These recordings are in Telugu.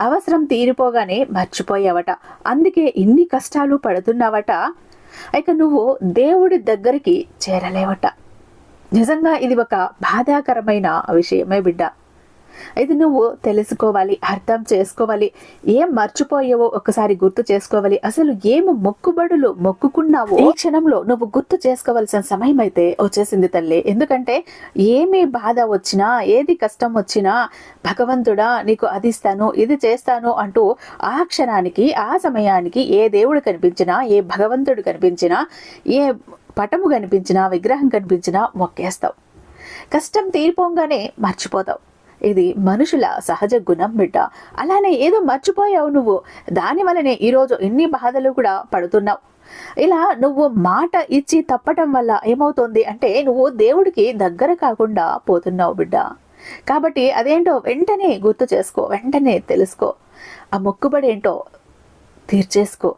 అవసరం తీరిపోగానే మర్చిపోయావట. అందుకే ఇన్ని కష్టాలు పడుతున్నావట. ఇక నువ్వు దేవుడి దగ్గరికి చేరలేవట. నిజంగా ఇది ఒక బాధాకరమైన విషయమే బిడ్డ. ఇది నువ్వు తెలుసుకోవాలి అర్థం చేసుకోవాలి. ఏం మర్చిపోయావో ఒకసారి గుర్తు చేసుకోవాలి. అసలు ఏం మొక్కుబడులు మొక్కుకున్నావో ఈ క్షణంలో నువ్వు గుర్తు చేసుకోవాల్సిన సమయం అయితే వచ్చేసింది తల్లి. ఎందుకంటే ఏమి బాధ వచ్చినా ఏది కష్టం వచ్చినా భగవంతుడా నీకు అది ఇస్తాను ఇది చేస్తాను అంటూ ఆ క్షణానికి ఆ సమయానికి ఏ దేవుడు కనిపించినా ఏ భగవంతుడు కనిపించినా ఏ పటము కనిపించినా విగ్రహం కనిపించినా మొక్కేస్తావు. కష్టం తీరిపోగానే మర్చిపోతావు. ఇది మనుషుల సహజ గుణం బిడ్డ. అలానే ఏదో మర్చిపోయావు నువ్వు. దానివల్లనే ఈరోజు ఎన్ని బాధలు కూడా పడుతున్నావు. ఇలా నువ్వు మాట ఇచ్చి తప్పటం వల్ల ఏమవుతుంది అంటే నువ్వు దేవుడికి దగ్గర కాకుండా పోతున్నావు బిడ్డ. కాబట్టి అదేంటో వెంటనే గుర్తు చేసుకో వెంటనే తెలుసుకో. ఆ మొక్కుబడి ఏంటో తీర్చేసుకో.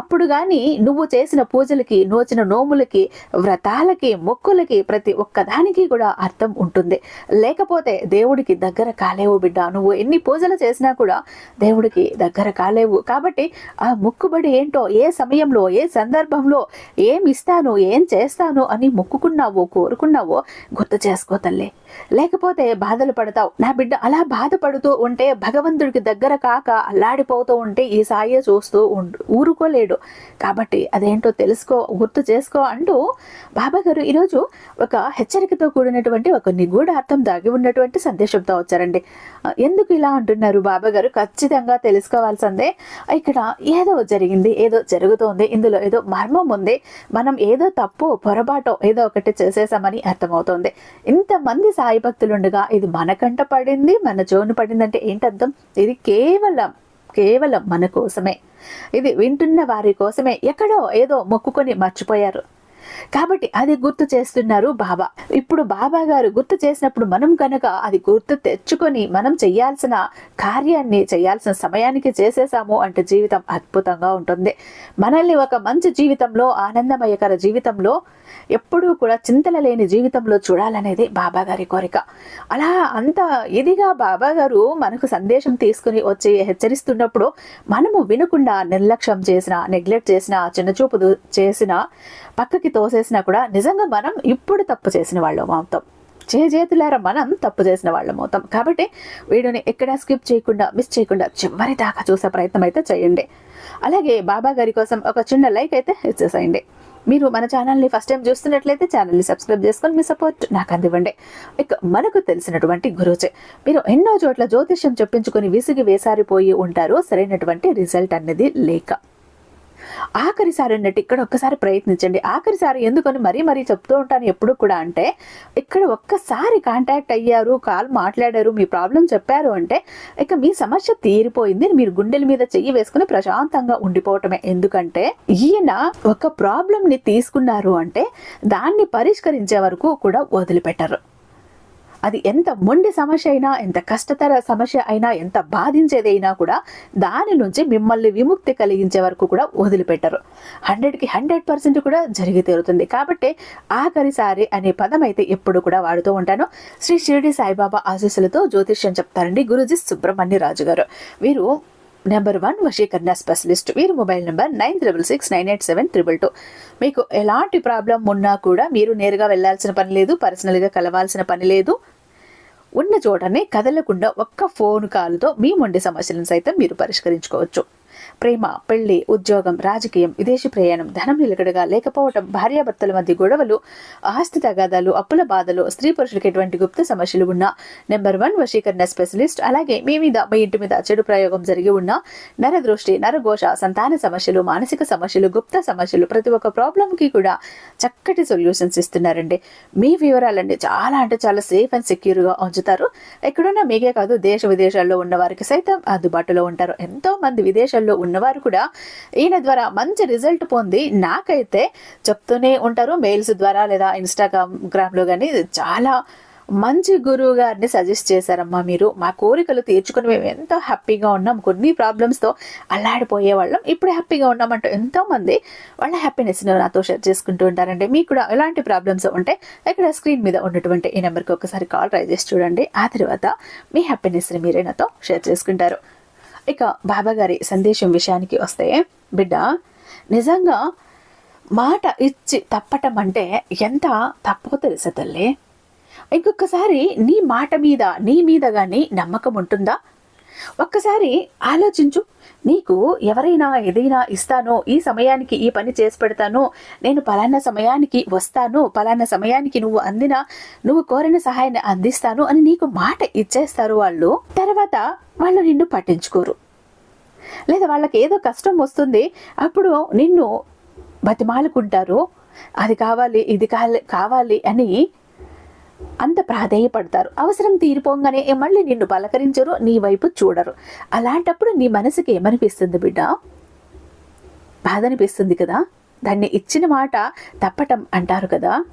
అప్పుడు కానీ నువ్వు చేసిన పూజలకి నోచిన నోములకి వ్రతాలకి మొక్కులకి ప్రతి ఒక్కదానికి కూడా అర్థం ఉంటుంది. లేకపోతే దేవుడికి దగ్గర కాలేవు బిడ్డ. నువ్వు ఎన్ని పూజలు చేసినా కూడా దేవుడికి దగ్గర కాలేవు. కాబట్టి ఆ మొక్కుబడి ఏంటో ఏ సమయంలో ఏ సందర్భంలో ఏం ఇస్తాను ఏం చేస్తాను అని మొక్కుకున్నావో కోరుకున్నావో గుర్తు చేసుకో తల్లి. లేకపోతే బాధలు పడతావు. నా బిడ్డ అలా బాధపడుతూ ఉంటే భగవంతుడికి దగ్గర కాక అల్లాడిపోతూ ఉంటే ఈ సాయే చూస్తూ ఉండు ఊరుకోలేడు కాబట్టి అదేంటో తెలుసుకో గుర్తు చేసుకో అంటూ బాబా గారు ఈరోజు ఒక హెచ్చరికతో కూడినటువంటి ఒక నిగూఢ అర్థం దాగి ఉన్నటువంటి సందేశంతో వచ్చారండి. ఎందుకు ఇలా అంటున్నారు బాబా గారు ఖచ్చితంగా తెలుసుకోవాల్సిందే. ఇక్కడ ఏదో జరిగింది ఏదో జరుగుతోంది ఇందులో ఏదో మర్మం ఉంది. మనం ఏదో తప్పు పొరపాటో ఏదో ఒకటి చేసేసామని అర్థమవుతోంది. ఇంతమంది సాయి భక్తులుండగా ఇది మనకంట పడింది మన జోను పడింది అంటే ఏంటర్థం? ఇది కేవలం కేవలం మన కోసమే. ఇది వింటున్న వారి కోసమే. ఎక్కడో ఏదో మొక్కుకొని మర్చిపోయారు. కాబట్టి అది గుర్తు చేస్తున్నారు బాబా. ఇప్పుడు బాబా గారు గుర్తు చేసినప్పుడు మనం కనుక అది గుర్తు తెచ్చుకొని మనం చేయాల్సిన కార్యాన్ని చేయాల్సిన సమయానికి చేసేసాము అంటే జీవితం అద్భుతంగా ఉంటుంది. మనల్ని ఒక మంచి జీవితంలో ఆనందమయకర జీవితంలో ఎప్పుడూ కూడా చింతల లేని జీవితంలో చూడాలనేది బాబా గారి కోరిక. అలా అంత ఇదిగా బాబా గారు మనకు సందేశం తీసుకుని వచ్చి హెచ్చరిస్తున్నప్పుడు మనము వినకుండా నిర్లక్ష్యం చేసిన నెగ్లెక్ట్ చేసిన చిన్నచూపు చేసిన పక్కకి తోసేసినా కూడా నిజంగా మనం ఇప్పుడు తప్పు చేసిన వాళ్ళం అవుతాం. చేతులారా మనం తప్పు చేసిన వాళ్ళం అవుతాం. కాబట్టి వీడియోని ఎక్కడా స్కిప్ చేయకుండా మిస్ చేయకుండా చివరి దాకా చూసే ప్రయత్నం అయితే చేయండి. అలాగే బాబా గారి కోసం ఒక చిన్న లైక్ అయితే ఇచ్చేసేయండి మీరు మన ఛానల్ని ఫస్ట్ టైం చూస్తున్నట్లయితే ఛానల్ని సబ్స్క్రైబ్ చేసుకొని మీ సపోర్ట్ నాకు అందివ్వండి. ఇక మనకు తెలిసినటువంటి గురుచే మీరు ఎన్నో చోట్ల జ్యోతిష్యం చెప్పించుకొని విసిగి వేసారిపోయి ఉంటారు సరైనటువంటి రిజల్ట్ అనేది లేక. ఆఖరిసారి అన్నట్టు ఇక్కడ ఒక్కసారి ప్రయత్నించండి. ఆఖరిసారి ఎందుకని మరీ మరీ చెప్తూ ఉంటాను ఎప్పుడు కూడా అంటే ఇక్కడ ఒక్కసారి కాంటాక్ట్ అయ్యారు కాల్ మాట్లాడారు మీ ప్రాబ్లం చెప్పారు అంటే ఇక మీ సమస్య తీరిపోయింది మీరు గుండెల మీద చెయ్యి వేసుకుని ప్రశాంతంగా ఉండిపోవటమే. ఎందుకంటే ఈయన ఒక ప్రాబ్లంని తీసుకున్నారు అంటే దాన్ని పరిష్కరించే వరకు కూడా వదిలిపెట్టరు. అది ఎంత మొండి సమస్య అయినా ఎంత కష్టతర సమస్య అయినా ఎంత బాధించేదైనా కూడా దాని నుంచి మిమ్మల్ని విముక్తి కలిగించే వరకు కూడా వదిలిపెట్టరు. హండ్రెడ్కి హండ్రెడ్ పర్సెంట్ కూడా జరిగి తీరుతుంది. కాబట్టి ఆఖరిసారి అనే పదం అయితే ఎప్పుడు కూడా వాడుతూ ఉంటాను. శ్రీ షిరిడి సాయిబాబా ఆశీస్సులతో జ్యోతిష్యం చెప్తారండి గురుజీ సుబ్రహ్మణ్య రాజు గారు. వీరు నెంబర్ వన్ వశీకరణ స్పెషలిస్ట్. వీరి mobile number nine triple six nine eight seven triple two. మీకు ఎలాంటి ప్రాబ్లం ఉన్నా కూడా మీరు నేరుగా వెళ్ళాల్సిన పని లేదు పర్సనల్గా కలవాల్సిన పని లేదు. ఉన్న చోటనే కదలకుండా ఒక్క ఫోన్ కాల్తో మీ మొండి సమస్యలను సైతం మీరు పరిష్కరించుకోవచ్చు. ప్రేమ పెళ్ళి ఉద్యోగం రాజకీయం విదేశీ ప్రయాణం ధనం నిలకడగా లేకపోవటం భార్యాభర్తల మధ్య గొడవలు ఆస్తి తగాదాలు అప్పుల బాధలు స్త్రీ పురుషులకు ఎటువంటి గుప్త సమస్యలు ఉన్నా నెంబర్ వన్ వశీకరణ స్పెషలిస్ట్ అలాగే మీ మీద మీ ఇంటి మీద చెడు ప్రయోగం జరిగి ఉన్న నరదృష్టి నరఘోష సంతాన సమస్యలు మానసిక సమస్యలు గుప్త సమస్యలు ప్రతి ఒక్క ప్రాబ్లంకి కూడా చక్కటి సొల్యూషన్స్ ఇస్తున్నారండి. మీ వివరాలన్నీ చాలా అంటే చాలా సేఫ్ అండ్ సెక్యూర్గా ఉంచుతారు. ఎక్కడున్నా మీకే కాదు దేశ విదేశాల్లో ఉన్న వారికి సైతం అందుబాటులో ఉంటారు. ఎంతో మంది విదేశాల్లో ఉన్న ఉన్నవారు కూడా ఈయన ద్వారా మంచి రిజల్ట్ పొంది నాకైతే చెప్తూనే ఉంటారు. మెయిల్స్ ద్వారా లేదా ఇన్స్టాగ్రామ్లో కానీ చాలా మంచి గురువు గారిని సజెస్ట్ చేశారమ్మా మీరు. మా కోరికలు తీర్చుకుని మేము ఎంతో హ్యాపీగా ఉన్నాం. కొన్ని ప్రాబ్లమ్స్తో అల్లాడిపోయే వాళ్ళం. ఇప్పుడు హ్యాపీగా ఉన్నామంటూ ఎంతోమంది వాళ్ళ హ్యాపీనెస్ని నాతో షేర్ చేసుకుంటూ ఉంటారండి. మీకు కూడా ఎలాంటి ప్రాబ్లమ్స్ ఉంటే ఇక్కడ స్క్రీన్ మీద ఉన్నటువంటి ఈ నెంబర్కి ఒకసారి కాల్ ట్రై చేసి చూడండి. ఆ తర్వాత మీ హ్యాపీనెస్ని మీరే నాతో షేర్ చేసుకుంటారు. ఇక బాబా గారి సందేశం విషయానికి వస్తే బిడ్డ నిజంగా మాట ఇచ్చి తప్పటం అంటే ఎంత తప్పో తెలుసు తల్లి? ఇంకొకసారి నీ మాట మీద నీ మీద కానీ నమ్మకం ఉంటుందా? ఒక్కసారి ఆలోచించు. నీకు ఎవరైనా ఏదైనా ఇస్తానో ఈ సమయానికి ఈ పని చేసి పెడతాను నేను పలానా సమయానికి వస్తాను పలానా సమయానికి నువ్వు అందిన నువ్వు కోరిన సహాయాన్ని అందిస్తాను అని నీకు మాట ఇచ్చేస్తారు వాళ్ళు. తర్వాత వాళ్ళు నిన్ను పట్టించుకోరు. లేదా వాళ్ళకి ఏదో కష్టం వస్తుంది అప్పుడు నిన్ను బతిమాలుకుంటారు. అది కావాలి ఇది కావాలి అని అంత ప్రాధేయపడతారు. అవసరం తీరిపోగానే మళ్ళీ నిన్ను పలకరించరు నీ వైపు చూడరు. అలాంటప్పుడు నీ మనసుకి ఏమనిపిస్తుంది బిడ్డ? బాధ అనిపిస్తుంది కదా? దాన్ని ఇచ్చిన మాట తప్పటం అంటారు కదా?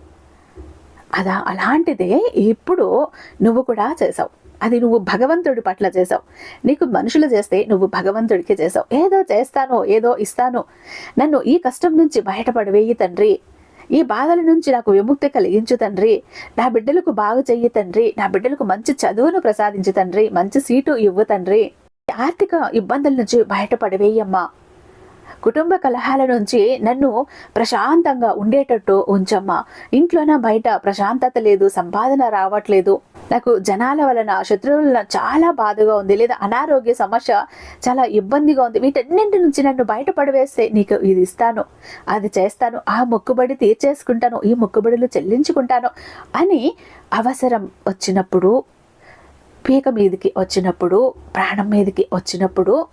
అదా అలాంటిదే ఇప్పుడు నువ్వు కూడా చేసావు అది నువ్వు భగవంతుడి పట్ల చేసావు నీకు మనుషులు చేస్తే నువ్వు భగవంతుడికి చేసావు ఏదో చేస్తాను ఏదో ఇస్తాను. నన్ను ఈ కష్టం నుంచి బయటపడవేయి తండ్రి. ఈ బాధల నుంచి నాకు విముక్తి కలిగించు తండ్రి. నా బిడ్డలకు బాగు చెయ్యి తండ్రి. నా బిడ్డలకు మంచి చదువును ప్రసాదించు తండ్రి. మంచి సీటు ఇవ్వు తండ్రి. ఆర్థిక ఇబ్బందుల నుంచి బయటపడవేయమ్మా. కుటుంబ కలహాల నుంచి నన్ను ప్రశాంతంగా ఉండేటట్టు ఉంచమ్మా. ఇంట్లోన బయట? ప్రశాంతత లేదు సంపాదన రావట్లేదు. నాకు జనాల వలన శత్రువుల చాలా బాధగా ఉంది. లేదా అనారోగ్య సమస్య చాలా ఇబ్బందిగా ఉంది. వీటన్నింటి నుంచి నన్ను బయటపడవేస్తే నీకు ఇది ఇస్తాను. అది చేస్తాను. ఆ మొక్కుబడి తీర్చేసుకుంటాను. ఈ మొక్కుబడులు చెల్లించుకుంటాను అని అవసరం వచ్చినప్పుడు పీక మీదకి వచ్చినప్పుడు ప్రాణం మీదకి వచ్చినప్పుడు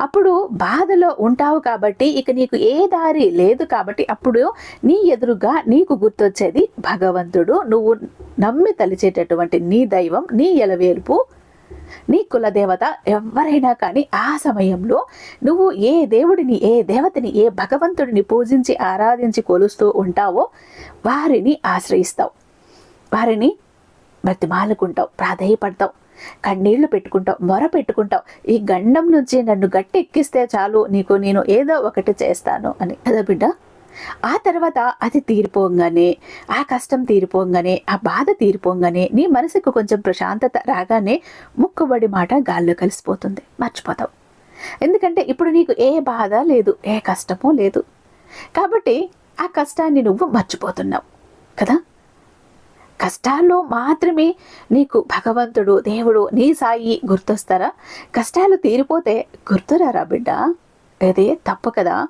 అప్పుడు బాధలో ఉంటావు కాబట్టి ఇక నీకు ఏ దారి లేదు కాబట్టి అప్పుడు నీ ఎదురుగా నీకు గుర్తొచ్చేది భగవంతుడు. నువ్వు నమ్మి తలిచేటటువంటి నీ దైవం నీ ఎలవేల్పు నీ కులదేవత ఎవరైనా కానీ ఆ సమయంలో నువ్వు ఏ దేవుడిని ఏ దేవతని ఏ భగవంతుడిని పూజించి ఆరాధించి కొలుస్తూ ఉంటావో వారిని ఆశ్రయిస్తావు. వారిని బ్రతిమాలుకుంటావు ప్రాధేయపడతావు. కన్నీళ్ళు పెట్టుకుంటావు మొర పెట్టుకుంటావు. ఈ గండం నుంచి నన్ను గట్టి ఎక్కిస్తే చాలు నీకు నేను ఏదో ఒకటి చేస్తాను అని. కదా బిడ్డ? ఆ తర్వాత అది తీరిపోగానే ఆ కష్టం తీరిపోగానే ఆ బాధ తీరిపోగానే నీ మనసుకు కొంచెం ప్రశాంతత రాగానే ముక్కుబడి మాట గాల్లో కలిసిపోతుంది. మర్చిపోతావు. ఎందుకంటే ఇప్పుడు నీకు ఏ బాధ లేదు ఏ కష్టమూ లేదు. కాబట్టి ఆ కష్టాన్ని నువ్వు మర్చిపోతున్నావు. కదా? కష్టాల్లో మాత్రమే నీకు భగవంతుడు దేవుడు నీ సాయి గుర్తొస్తారా? కష్టాలు తీరిపోతే గుర్తురారా బిడ్డ? అదే తప్పు కదా.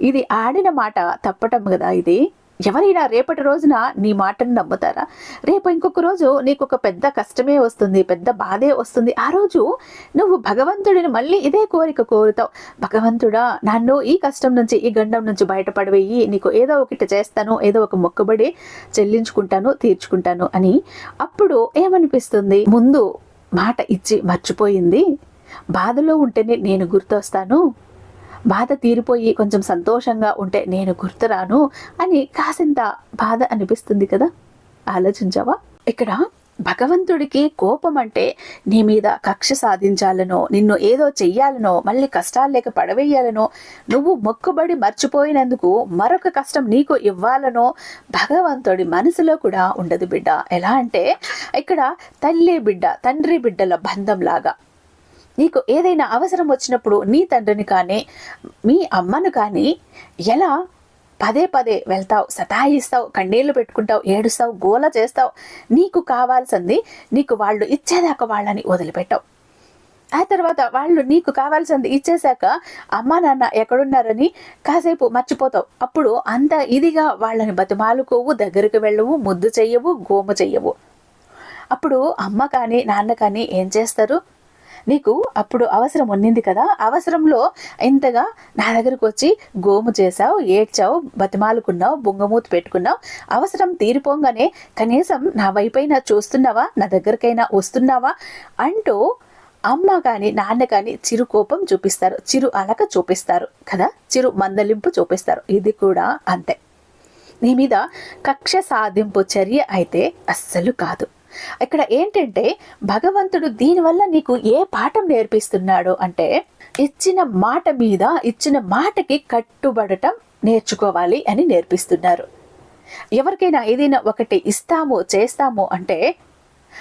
ఇది ఆడిన మాట తప్పటం కదా ఇది. ఎవరైనా రేపటి రోజున నీ మాటను నమ్ముతారా? రేపు ఇంకొక రోజు నీకు ఒక పెద్ద కష్టమే వస్తుంది పెద్ద బాధే వస్తుంది. ఆ రోజు నువ్వు భగవంతుడిని మళ్ళీ ఇదే కోరిక కోరుతావు. భగవంతుడా నన్ను ఈ కష్టం నుంచి ఈ గండం నుంచి బయటపడవేయి. నీకు ఏదో ఒకటి చేస్తాను ఏదో ఒక మొక్కుబడి చెల్లించుకుంటాను తీర్చుకుంటాను అని అప్పుడు ఏమనిపిస్తుంది? ముందు మాట ఇచ్చి మర్చిపోయింది. బాధలో ఉంటేనే నేను గుర్తొస్తాను. బాధ తీరిపోయి కొంచెం సంతోషంగా ఉంటే నేను గుర్తురాను అని కాసింత బాధ అనిపిస్తుంది కదా. ఆలోచించావా? ఇక్కడ భగవంతుడికి కోపం అంటే నీ మీద కక్ష సాధించాలనో నిన్ను ఏదో చెయ్యాలనో మళ్ళీ కష్టాలు లేక పడవేయాలనో నువ్వు మొక్కుబడి మర్చిపోయినందుకు మరొక కష్టం నీకు ఇవ్వాలనో భగవంతుడి మనసులో కూడా ఉండదు బిడ్డ. ఎలా అంటే ఇక్కడ తల్లి బిడ్డ తండ్రి బిడ్డల బంధం లాగా. నీకు ఏదైనా అవసరం వచ్చినప్పుడు నీ తండ్రిని కానీ మీ అమ్మను కానీ ఎలా పదే పదే వెళ్తావు సతాయిస్తావు కన్నీళ్ళు పెట్టుకుంటావు ఏడుస్తావు గోల చేస్తావు నీకు కావాల్సింది నీకు వాళ్ళు ఇచ్చేదాకా వాళ్ళని వదిలిపెట్టావు. ఆ తర్వాత వాళ్ళు నీకు కావాల్సింది ఇచ్చేశాక అమ్మా నాన్న ఎక్కడున్నారని కాసేపు మర్చిపోతావు. అప్పుడు అంత ఇదిగా వాళ్ళని బతిమాలుకోవు దగ్గరికి వెళ్ళవు ముద్దు చెయ్యవు గోము చెయ్యవు. అప్పుడు అమ్మ కానీ నాన్న కానీ ఏం చేస్తారు? నీకు అప్పుడు అవసరం ఉన్నింది కదా. అవసరంలో ఇంతగా నా దగ్గరకు వచ్చి గోము చేసావు ఏడ్చావు బతిమాలుకున్నావు బొంగమూతి పెట్టుకున్నావు. అవసరం తీరిపోగానే కనీసం నా వైపైనా చూస్తున్నావా? నా దగ్గరకైనా వస్తున్నావా? అంటూ అమ్మ కానీ నాన్న కానీ చిరు కోపం చూపిస్తారు. చిరు అలక చూపిస్తారు కదా. చిరు మందలింపు చూపిస్తారు. ఇది కూడా అంతే. నీ మీద కక్ష సాధింపు చర్య అయితే అస్సలు కాదు. ఇక్కడ ఏంటంటే భగవంతుడు దీనివల్ల నీకు ఏ పాఠం నేర్పిస్తున్నాడు అంటే ఇచ్చిన మాట మీద ఇచ్చిన మాటకి కట్టుబడటం నేర్చుకోవాలి అని నేర్పిస్తున్నారు. ఎవరికైనా ఏదైనా ఒకటి ఇస్తాము చేస్తాము అంటే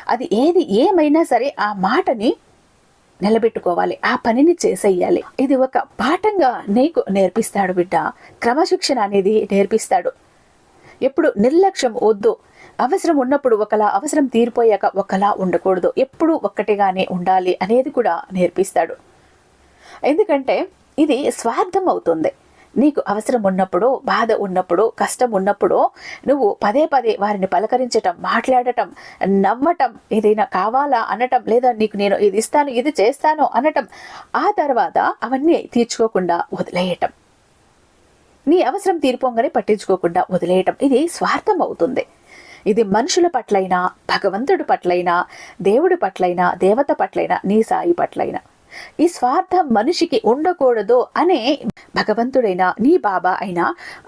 అది ఏది ఏమైనా సరే ఆ మాటని నిలబెట్టుకోవాలి ఆ పనిని చేసేయాలి. ఇది ఒక పాఠంగా నీకు నేర్పిస్తాడు బిడ్డ. క్రమశిక్షణ అనేది నేర్పిస్తాడు. ఎప్పుడు నిర్లక్ష్యం వద్దు. అవసరం ఉన్నప్పుడు ఒకలా అవసరం తీరిపోయాక ఒకలా ఉండకూడదు. ఎప్పుడు ఒక్కటిగానే ఉండాలి అనేది కూడా నేర్పిస్తాడు. ఎందుకంటే ఇది స్వార్థం అవుతుంది. నీకు అవసరం ఉన్నప్పుడు బాధ ఉన్నప్పుడు కష్టం ఉన్నప్పుడు నువ్వు పదే పదే వారిని పలకరించటం మాట్లాడటం నవ్వటం ఏదైనా కావాలా అనటం లేదా నీకు నేను ఇది ఇస్తాను ఇది చేస్తాను అనటం ఆ తర్వాత అవన్నీ తీర్చుకోకుండా వదిలేయటం. నీ అవసరం తీర్పోంగానే పట్టించుకోకుండా వదిలేయటం. ఇది స్వార్థం అవుతుంది. ఇది మనుషుల పట్లైనా భగవంతుడి పట్లైనా దేవుడి పట్లైనా దేవత పట్లైనా నీ సాయి పట్లైనా. ఈ స్వార్థం మనిషికి ఉండకూడదు అనే భగవంతుడైనా నీ బాబా అయినా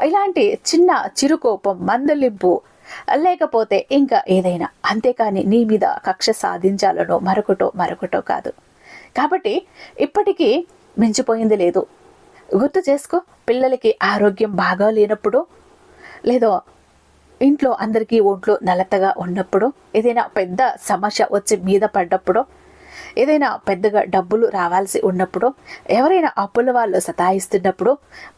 ఇలాంటి చిన్న చిరుకోపం మందలింపు లేకపోతే ఇంకా ఏదైనా అంతేకాని నీ మీద కక్ష సాధించాలనో మరొకటో మరొకటో కాదు. కాబట్టి ఇప్పటికీ మించిపోయింది లేదు. గుర్తు చేసుకో పిల్లలకి ఆరోగ్యం బాగా లేనప్పుడు లేదో ఇంట్లో అందరికీ ఒంట్లో నలతగా ఉన్నప్పుడు ఏదైనా పెద్ద సమస్య వచ్చి మీద పడ్డప్పుడు ఏదైనా పెద్దగా డబ్బులు రావాల్సి ఉన్నప్పుడు ఎవరైనా అప్పుల వాళ్ళు సతాయిస్తున్నప్పుడు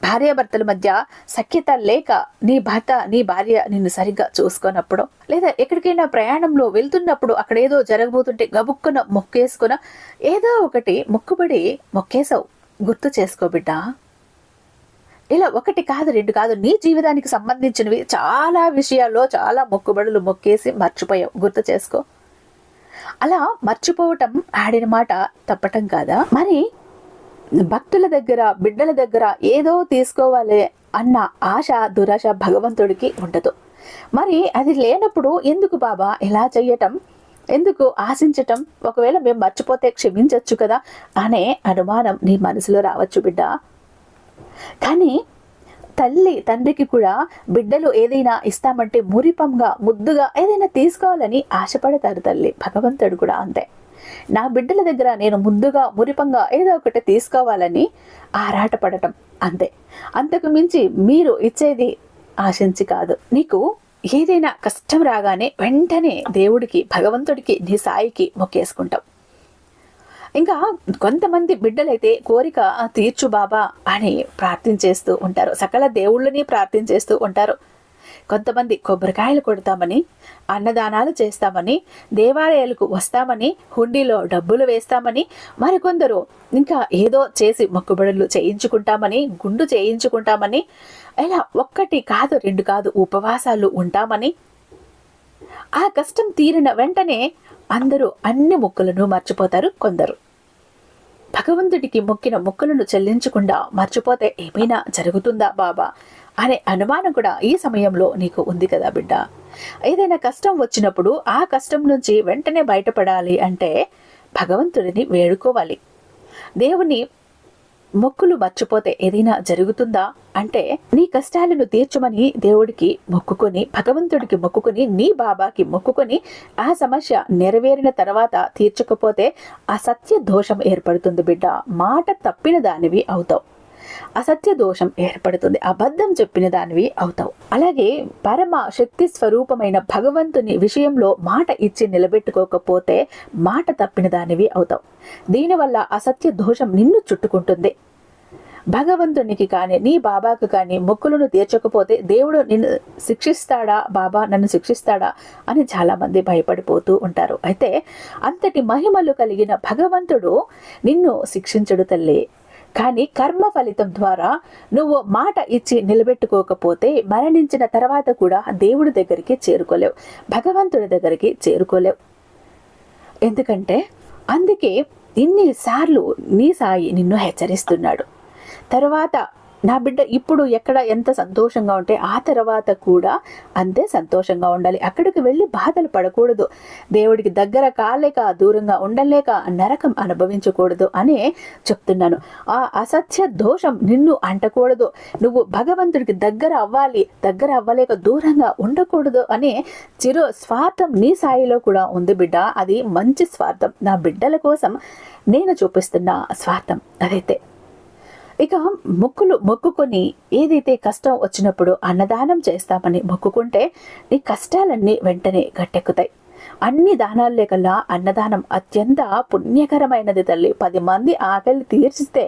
భార్యాభర్తల మధ్య సఖ్యత లేక నీ భర్త నీ భార్య నిన్ను సరిగ్గా చూసుకున్నప్పుడు లేదా ఎక్కడికైనా ప్రయాణంలో వెళ్తున్నప్పుడు అక్కడ ఏదో జరగబోతుంటే గబుక్కున మొక్కేసుకున్న ఏదో ఒకటి మొక్కుబడి మొక్కేసావు గుర్తు చేసుకో బిడ్డా. ఇలా ఒకటి కాదు రెండు కాదు. నీ జీవితానికి సంబంధించినవి చాలా విషయాల్లో చాలా మొక్కుబడులు మొక్కేసి మర్చిపోయావు. గుర్తు చేసుకో. అలా మర్చిపోవటం ఆడిన మాట తప్పటం కాదా? మరి భక్తుల దగ్గర బిడ్డల దగ్గర ఏదో తీసుకోవాలి అన్న ఆశ దురాశ భగవంతుడికి ఉండదు. మరి అది లేనప్పుడు ఎందుకు బాబా ఇలా చెయ్యటం? ఎందుకు ఆశించటం? ఒకవేళ మేము మర్చిపోతే క్షమించవచ్చు కదా? అనే అనుమానం నీ మనసులో రావచ్చు బిడ్డ. కానీ తల్లి తండ్రికి కూడా బిడ్డలు ఏదైనా ఇస్తామంటే మురిపంగా ముద్దుగా ఏదైనా తీసుకోవాలని ఆశపడతారు తల్లి. భగవంతుడు కూడా అంతే. నా బిడ్డల దగ్గర నేను ముద్దుగా మురిపంగా ఏదో ఒకటి తీసుకోవాలని ఆరాటపడటం అంతే. అంతకు మించి మీరు ఇచ్చేది ఆశించి కాదు. నీకు ఏదైనా కష్టం రాగానే వెంటనే దేవుడికి భగవంతుడికి నీ సాయికి మొక్కేసుకుంటాం ఇంకా కొంతమంది బిడ్డలైతే కోరిక తీర్చు బాబా అని ప్రార్థించేస్తూ ఉంటారు. సకల దేవుళ్ళని ప్రార్థించేస్తూ ఉంటారు. కొంతమంది కొబ్బరికాయలు కొడతామని అన్నదానాలు చేస్తామని దేవాలయాలకు వస్తామని హుండీలో డబ్బులు వేస్తామని మరికొందరు ఇంకా ఏదో చేసి మొక్కుబడులు చేయించుకుంటామని గుండు చేయించుకుంటామని ఇలా ఒక్కటి కాదు రెండు కాదు ఉపవాసాలు ఉంటామని ఆ కష్టం తీరిన వెంటనే అందరూ అన్ని మొక్కులను మర్చిపోతారు కొందరు. భగవంతుడికి మొక్కిన మొక్కులను చెల్లించకుండా మర్చిపోతే ఏమైనా జరుగుతుందా బాబా? అనే అనుమానం కూడా ఈ సమయంలో నీకు ఉంది కదా బిడ్డ. ఏదైనా కష్టం వచ్చినప్పుడు ఆ కష్టం నుంచి వెంటనే బయటపడాలి అంటే భగవంతుడిని వేడుకోవాలి. దేవుని మొక్కులు మర్చిపోతే ఏదైనా జరుగుతుందా? అంటే నీ కష్టాలను తీర్చమని దేవుడికి మొక్కుకొని భగవంతుడికి మొక్కుకొని నీ బాబాకి మొక్కుకొని ఆ సమస్య నెరవేరిన తర్వాత తీర్చకపోతే అసత్య దోషం ఏర్పడుతుంది బిడ్డ. మాట తప్పిన దానివి అవుతావు. అసత్య దోషం ఏర్పడుతుంది. అబద్ధం చెప్పిన దానివి అవుతావు. అలాగే పరమ శక్తి స్వరూపమైన భగవంతుని విషయంలో మాట ఇచ్చి నిలబెట్టుకోకపోతే మాట తప్పిన దానివి అవుతావు. దీనివల్ల అసత్య దోషం నిన్ను చుట్టుకుంటుంది. భగవంతునికి కానీ నీ బాబాకు కానీ మొక్కులను తీర్చకపోతే దేవుడు నిన్ను శిక్షిస్తాడా? బాబా నన్ను శిక్షిస్తాడా? అని చాలామంది భయపడిపోతూ ఉంటారు. అయితే అంతటి మహిమలు కలిగిన భగవంతుడు నిన్ను శిక్షించడు తల్లి. కానీ కర్మ ఫలితం ద్వారా నువ్వు మాట ఇచ్చి నిలబెట్టుకోకపోతే మరణించిన తర్వాత కూడా దేవుడి దగ్గరికి చేరుకోలేవు భగవంతుడి దగ్గరికి చేరుకోలేవు. ఎందుకంటే అందుకే ఇన్నిసార్లు నీ సాయి నిన్ను హెచ్చరిస్తున్నాడు. తరువాత నా బిడ్డ ఇప్పుడు ఎక్కడ ఎంత సంతోషంగా ఉంటే ఆ తర్వాత కూడా అంతే సంతోషంగా ఉండాలి. అక్కడికి వెళ్ళి బాధలు పడకూడదు. దేవుడికి దగ్గర కాలేక దూరంగా ఉండలేక నరకం అనుభవించకూడదు అని చెప్తున్నాను. ఆ అసత్య దోషం నిన్ను అంటకూడదు. నువ్వు భగవంతుడికి దగ్గర అవ్వాలి దగ్గర అవ్వలేక దూరంగా ఉండకూడదు అని చిరు స్వార్థం నీ స్థాయిలో కూడా ఉంది బిడ్డ. అది మంచి స్వార్థం. నా బిడ్డల కోసం నేను చూపిస్తున్న స్వార్థం అదైతే. ఇక మొక్కులు మొక్కుకొని ఏదైతే కష్టం వచ్చినప్పుడు అన్నదానం చేస్తామని మొక్కుకుంటే నీ కష్టాలన్నీ వెంటనే గట్టెక్కుతాయి. అన్ని దానాలే కల్లా అన్నదానం అత్యంత పుణ్యకరమైనది తల్లి. పది మంది ఆకలి తీర్చితే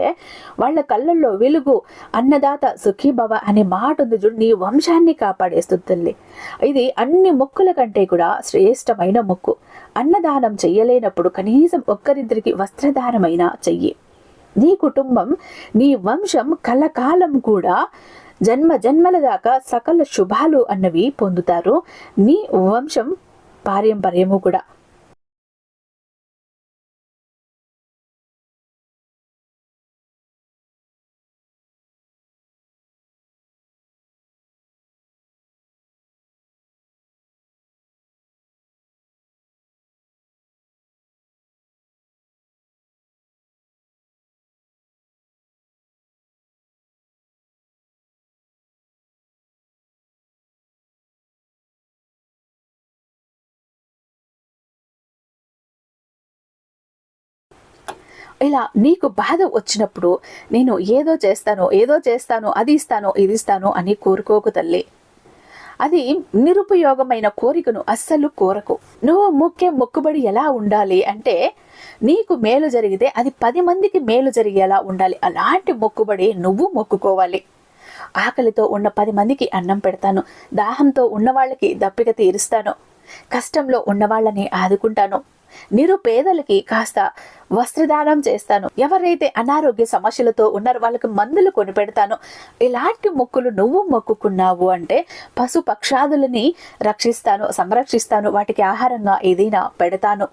వాళ్ళ కళ్ళల్లో వెలుగు అన్నదాత సుఖీభవ అనే మాట ఉంది చూడు నీ వంశాన్ని కాపాడేస్తుంది తల్లి. ఇది అన్ని మొక్కుల కంటే కూడా శ్రేష్టమైన మొక్కు. అన్నదానం చెయ్యలేనప్పుడు కనీసం ఒక్కరిద్దరికి వస్త్రదానమైనా చెయ్యి. నీ కుటుంబం నీ వంశం కలకాలం కూడా జన్మ జన్మల దాకా సకల శుభాలు అన్నవి పొందుతారు. నీ వంశం పారంపర్యము కూడా. ఇలా నీకు బాధ వచ్చినప్పుడు నేను ఏదో చేస్తాను ఏదో చేస్తాను అది ఇస్తాను ఇది ఇస్తాను అని కోరుకోకు తల్లి. అది నిరుపయోగమైన కోరికను అస్సలు కోరకు. నువ్వు ముఖ్య మొక్కుబడి ఎలా ఉండాలి అంటే నీకు మేలు జరిగితే అది పది మందికి మేలు జరిగేలా ఉండాలి. అలాంటి మొక్కుబడి నువ్వు మొక్కుకోవాలి. ఆకలితో ఉన్న పది మందికి అన్నం పెడతాను. దాహంతో ఉన్న వాళ్ళకి దప్పిక తీరుస్తాను. కష్టంలో ఉన్నవాళ్ళని ఆదుకుంటాను. నిరుపేదలకి కాస్త వస్త్రదానం చేస్తాను. ఎవరైతే అనారోగ్య సమస్యలతో ఉన్నారో వాళ్ళకి మందులు కొనిపెడతాను ఇలాంటి మొక్కులు నువ్వు మొక్కుకున్నావు అంటే పశు పక్షాదులని రక్షిస్తాను సంరక్షిస్తాను వాటికి ఆహారంగా ఏదైనా పెడతాను.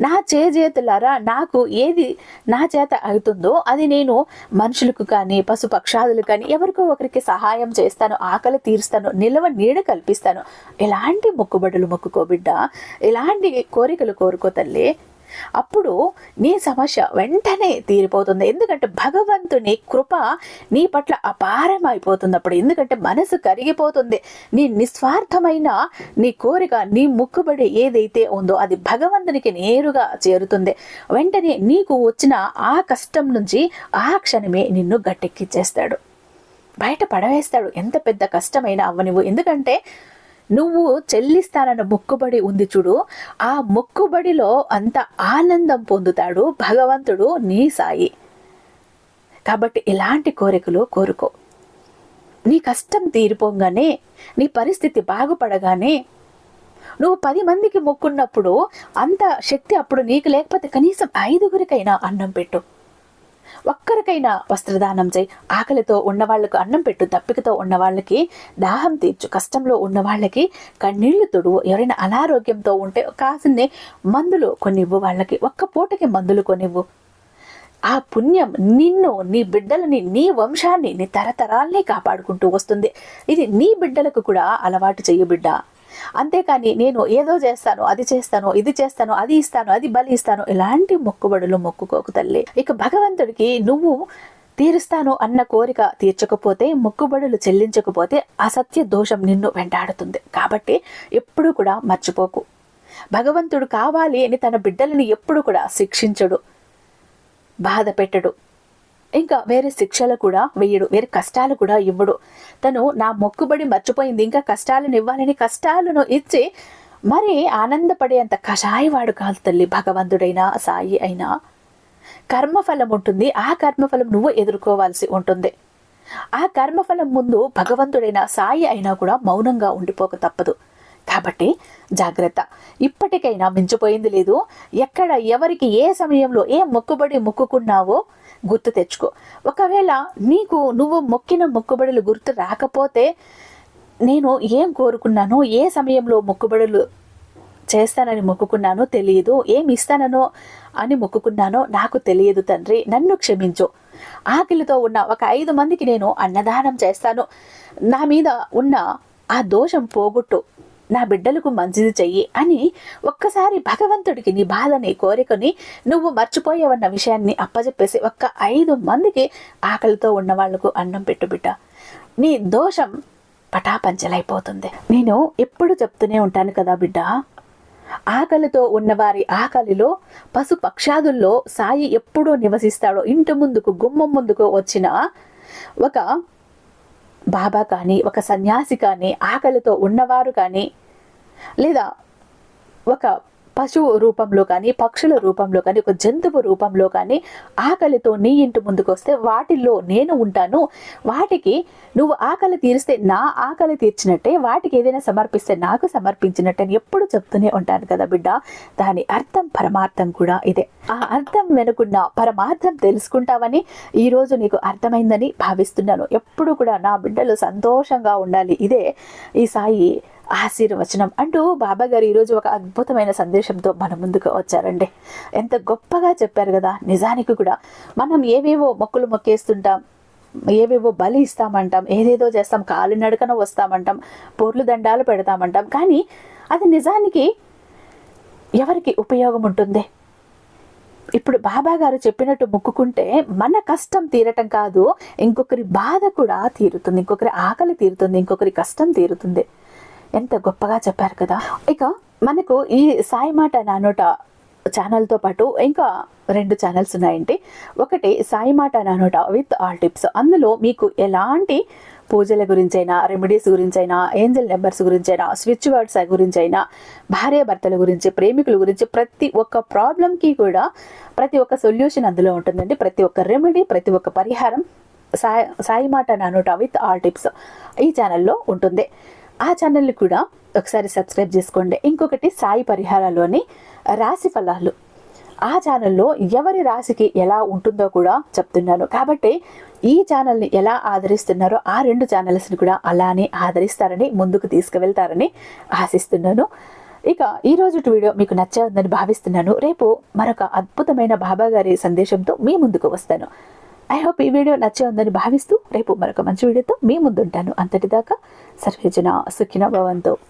నా చేతులారా నాకు ఏది నా చేత అవుతుందో అది నేను మనుషులకు కానీ పశు పక్షాదులు కానీ ఎవరికో ఒకరికి సహాయం చేస్తాను ఆకలి తీరుస్తాను నిలవ నీడ కల్పిస్తాను. ఎలాంటి మొక్కుబడులు మొక్కుకోబిడ్డ ఎలాంటి కోరికలు కోరుకో తల్లి? అప్పుడు నీ సమస్య వెంటనే తీరిపోతుంది. ఎందుకంటే భగవంతుని కృప నీ పట్ల అపారం అయిపోతుంది అప్పుడు ఎందుకంటే మనసు కరిగిపోతుంది. నీ నిస్వార్థమైన నీ కోరిక నీ ముక్కుబడి ఏదైతే ఉందో అది భగవంతునికి నేరుగా చేరుతుంది. వెంటనే నీకు వచ్చిన ఆ కష్టం నుంచి ఆ క్షణమే నిన్ను గట్టెక్కిచ్చేస్తాడు. బయట పడవేస్తాడు. ఎంత పెద్ద కష్టమైనా అవ్వనివ్వు. ఎందుకంటే నువ్వు చెల్లిస్తానన్న మొక్కుబడి ఉంది చూడు. ఆ మొక్కుబడిలో అంత ఆనందం పొందుతాడు భగవంతుడు నీ సాయి. కాబట్టి ఇలాంటి కోరికలు కోరుకో. నీ కష్టం తీరిపోగానే నీ పరిస్థితి బాగుపడగానే నువ్వు పది మందికి మొక్కున్నప్పుడు అంత శక్తి అప్పుడు నీకు లేకపోతే కనీసం ఐదుగురికైనా అన్నం పెట్టు. ఒక్కరికైనా వస్త్రదానం చేయి. ఆకలితో ఉన్నవాళ్ళకు అన్నం పెట్టు దప్పికతో ఉన్నవాళ్ళకి దాహం తీర్చు కష్టంలో ఉన్న వాళ్ళకి కన్నీళ్ళు తుడువు ఎవరైనా అనారోగ్యంతో ఉంటే కాసిన్ని మందులు కొనివ్వు వాళ్ళకి. ఒక్క పూటకి మందులు కొనివ్వు. ఆ పుణ్యం నిన్ను నీ బిడ్డలని నీ వంశాన్ని నీ తరతరాల్ని కాపాడుకుంటూ వస్తుంది. ఇది నీ బిడ్డలకు కూడా అలవాటు చెయ్యి బిడ్డ. అంతేకాని నేను ఏదో చేస్తాను అది చేస్తాను ఇది చేస్తాను అది ఇస్తాను అది బలి ఇస్తాను ఇలాంటి మొక్కుబడులు మొక్కుకోకు తల్లి. ఇక భగవంతుడికి నువ్వు తీరుస్తాను అన్న కోరిక తీర్చకపోతే మొక్కుబడులు చెల్లించకపోతే అసత్య దోషం నిన్ను వెంటాడుతుంది. కాబట్టి ఎప్పుడు కూడా మర్చిపోకు. భగవంతుడు కావాలి అని తన బిడ్డలని ఎప్పుడు కూడా శిక్షించడు బాధ పెట్టడు ఇంకా వేరే శిక్షలు కూడా వేయడు వేరే కష్టాలు కూడా ఇవ్వడు. తను నా మొక్కుబడి మర్చిపోయింది ఇంకా కష్టాలను ఇవ్వాలని కష్టాలను ఇచ్చి మరి ఆనందపడేంత కషాయవాడు కాదు తల్లి భగవంతుడైనా సాయి అయినా. కర్మఫలం ఉంటుంది ఆ కర్మఫలం నువ్వు ఎదుర్కోవాల్సి ఉంటుంది. ఆ కర్మఫలం ముందు భగవంతుడైన సాయి అయినా కూడా మౌనంగా ఉండిపోక తప్పదు. కాబట్టి జాగ్రత్త. ఇప్పటికైనా మించిపోయింది లేదు. ఎక్కడ ఎవరికి ఏ సమయంలో ఏ మొక్కుబడి మొక్కుకున్నావో గుర్తు తెచ్చుకో. ఒకవేళ నీకు నువ్వు మొక్కిన మొక్కుబడులు గుర్తు రాకపోతే నేను ఏం కోరుకున్నానో ఏ సమయంలో మొక్కుబడులు చేస్తానని మొక్కుకున్నానో తెలియదు ఏమి ఇస్తానో అని మొక్కుకున్నానో నాకు తెలియదు తండ్రి. నన్ను క్షమించు. ఆకలితో ఉన్న ఒక ఐదు మందికి నేను అన్నదానం చేస్తాను. నా మీద ఉన్న ఆ దోషం పోగొట్టు. నా బిడ్డలకు మంచిది చెయ్యి అని ఒక్కసారి భగవంతుడికి నీ బాధని కోరికని నువ్వు మర్చిపోయావన్న విషయాన్ని అప్పజెప్పేసి ఒక్క ఐదు మందికి ఆకలితో ఉన్న వాళ్ళకు అన్నం పెట్టు బిడ్డ. నీ దోషం పటాపంచలైపోతుంది. నేను ఎప్పుడు చెప్తూనే ఉంటాను కదా బిడ్డ. ఆకలితో ఉన్నవారి ఆకలిలో పశు పక్షాదుల్లో సాయి ఎప్పుడూ నివసిస్తాడో ఇంటి ముందుకు గుమ్మం ముందుకు వచ్చిన ఒక బాబా కానీ ఒక సన్యాసి కానీ ఆకలితో ఉన్నవారు కానీ లేదా ఒక పశువు రూపంలో కానీ పక్షుల రూపంలో కానీ ఒక జంతువు రూపంలో కానీ ఆకలితో నీ ఇంటి ముందుకు వస్తే వాటిల్లో నేను ఉంటాను. వాటికి నువ్వు ఆకలి తీరిస్తే నా ఆకలి తీర్చినట్టే వాటికి ఏదైనా సమర్పిస్తే నాకు సమర్పించినట్టే అని ఎప్పుడు చెప్తూనే ఉంటాను కదా బిడ్డ. దాని అర్థం పరమార్థం కూడా ఇదే. ఆ అర్థం వెనుకున్న పరమార్థం తెలుసుకుంటావని ఈరోజు నీకు అర్థమైందని భావిస్తున్నాను. ఎప్పుడు కూడా నా బిడ్డలు సంతోషంగా ఉండాలి. ఇదే ఈ సాయి ఆశీర్వచనం అంటూ బాబా గారు ఈరోజు ఒక అద్భుతమైన సందేశంతో మన ముందుకు వచ్చారండి. ఎంత గొప్పగా చెప్పారు కదా నిజానికి కూడా మనం ఏవేవో మొక్కులు మొక్కేస్తుంటాం ఏవేవో బలి ఇస్తామంటాం ఏదేదో చేస్తాం కాలు నడకన వస్తామంటాం పోర్లు దండాలు పెడతామంటాం కానీ అది నిజానికి ఎవరికి ఉపయోగం ఉంటుంది? ఇప్పుడు బాబా గారు చెప్పినట్టు మొక్కుకుంటే మన కష్టం తీరటం కాదు ఇంకొకరి బాధ కూడా తీరుతుంది ఇంకొకరి ఆకలి తీరుతుంది ఇంకొకరి కష్టం తీరుతుంది. ఎంత గొప్పగా చెప్పారు కదా. ఇక మనకు ఈ సాయి మాట నానోట ఛానల్తో పాటు ఇంకా రెండు ఛానల్స్ ఉన్నాయండి. ఒకటి సాయి మాట నానోట విత్ ఆల్ టిప్స్. అందులో మీకు ఎలాంటి పూజల గురించైనా రెమెడీస్ గురించైనా ఏంజల్ నెంబర్స్ గురించైనా స్విచ్ వర్డ్స్ గురించైనా భార్య భర్తల గురించి ప్రేమికుల గురించి ప్రతి ఒక్క ప్రాబ్లంకి కూడా ప్రతి ఒక్క సొల్యూషన్ అందులో ఉంటుందండి. ప్రతి ఒక్క రెమెడీ ప్రతి ఒక్క పరిహారం సాయి సాయి మాట నానోట విత్ ఆల్ టిప్స్ ఈ ఛానల్లో ఉంటుంది. ఆ ఛానల్ని కూడా ఒకసారి సబ్స్క్రైబ్ చేసుకోండి. ఇంకొకటి సాయి పరిహారాలోని రాశి ఫలాలు. ఆ ఛానల్లో ఎవరి రాశికి ఎలా ఉంటుందో కూడా చెప్తున్నాను. కాబట్టి ఈ ఛానల్ని ఎలా ఆదరిస్తున్నారో ఆ రెండు ఛానల్స్ని కూడా అలానే ఆదరిస్తారని ముందుకు తీసుకువెళ్తారని ఆశిస్తున్నాను. ఇక ఈ రోజు వీడియో మీకు నచ్చదని భావిస్తున్నాను. రేపు మరొక అద్భుతమైన బాబా గారి సందేశంతో మీ ముందుకు వస్తాను. ఐ హోప్ ఈ వీడియో నచ్చే ఉందని భావిస్తూ రేపు మరొక మంచి వీడియోతో మీ ముందుంటాను. అంతటిదాకా సర్వేజన సుఖిన భవంతో.